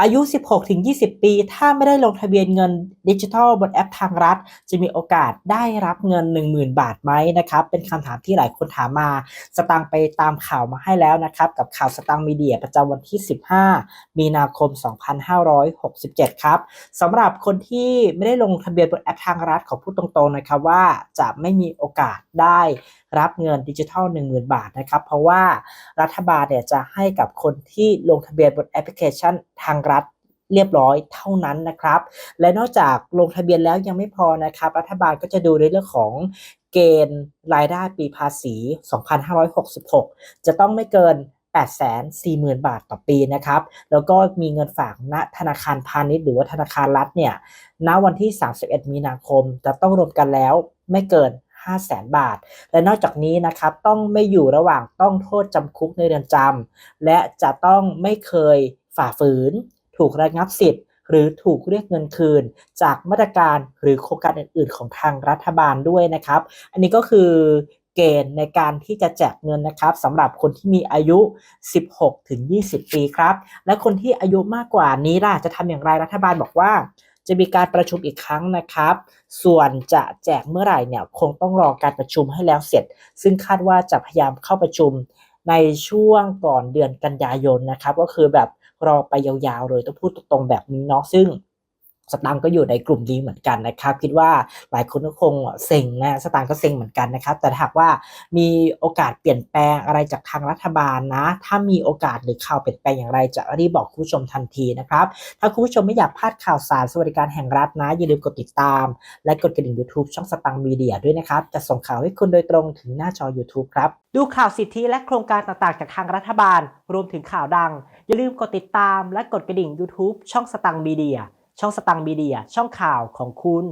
อายุ 16-20 ปี ถ้าไม่ได้ลงทะเบียนเงินดิจิทัลบนแอปทางรัฐ จะมีโอกาสได้รับเงิน 10,000 บาทไหมนะครับ เป็นคำถามที่หลายคนถามมา สตังไปตามข่าวมาให้แล้วนะครับ กับข่าวสตังมีเดียประจำวันที่ 15 มีนาคม 2567 ครับสำหรับคนที่ไม่ได้ลงทะเบียนบนแอปทางรัฐขอพูดตรงๆนะครับว่าจะไม่มีโอกาสได้รับเงินดิจิทัล 10,000 บาทนะครับ เพราะว่ารัฐบาลเนี่ยจะให้กับคนที่ลงทะเบียนบนแอปพลิเคชันทางรัฐเรียบร้อยเท่านั้นนะครับ และนอกจากลงทะเบียนแล้วยังไม่พอนะครับ รัฐบาลก็จะดูในเรื่องของเกณฑ์รายได้ปีภาษี 2566 จะต้องไม่เกิน 840,000 บาทต่อปีนะครับ แล้วก็มีเงินฝากณธนาคารพาณิชย์หรือว่าธนาคารรัฐเนี่ยณวันที่ 31 มีนาคม จะต้องรวมกันแล้วไม่เกิน500,000บาท และนอกจากนี้นะครับ ต้องไม่อยู่ระหว่างต้องโทษจำคุกในเรือนจำและจะต้องไม่เคยฝ่าฝืน ถูกระงับสิทธิ์ หรือถูกเรียกเงินคืน จากมาตรการหรือโครงการอื่น ๆ ของทางรัฐบาลด้วยนะครับ อันนี้ก็คือเกณฑ์ในการที่จะแจกเงินนะครับสำหรับคนที่มีอายุ 16 ถึง 20 ปีครับ และคนที่อายุมากกว่านี้ล่ะจะทำอย่างไรรัฐบาลบอกว่า จะมีการประชุมอีกครั้งนะครับ ส่วนจะแจกเมื่อไหร่เนี่ยคงต้องรอการประชุมให้แล้วเสร็จ ซึ่งคาดว่าจะพยายามเข้าประชุม ในช่วงก่อนเดือนกันยายนนะครับ ก็คือแบบรอไปยาวๆเลยต้องพูดตรงๆแบบนี้เนาะซึ่ง สตางค์ก็อยู่ในกลุ่มนี้เหมือนกันนะครับ คิดว่าหลายคนก็คงเซ็งนะสตางค์ก็เซ็งเหมือนกันนะครับ แต่หากว่ามีโอกาสเปลี่ยนแปลงอะไรจากทางรัฐบาลนะ ถ้ามีโอกาสหรือข่าวเปลี่ยนแปลงอย่างไรจะรีบบอกคุณผู้ชมทันทีนะครับ ถ้าคุณผู้ชมไม่อยากพลาดข่าวสารสวัสดิการแห่งรัฐนะ อย่าลืมกดติดตาม และกดกระดิ่ง YouTube ช่องสตังค์มีเดียด้วยนะครับ จะส่งข่าวให้คุณโดยตรงถึงหน้าจอ YouTube ครับดูข่าวสิทธิและโครงการต่างๆ จากทางรัฐบาล รวมถึงข่าวดัง อย่าลืมกดติดตามและกดกระดิ่ง YouTube ช่องสตังค์มีเดีย ช่องสตังบีเดียช่องข่าวของคุณ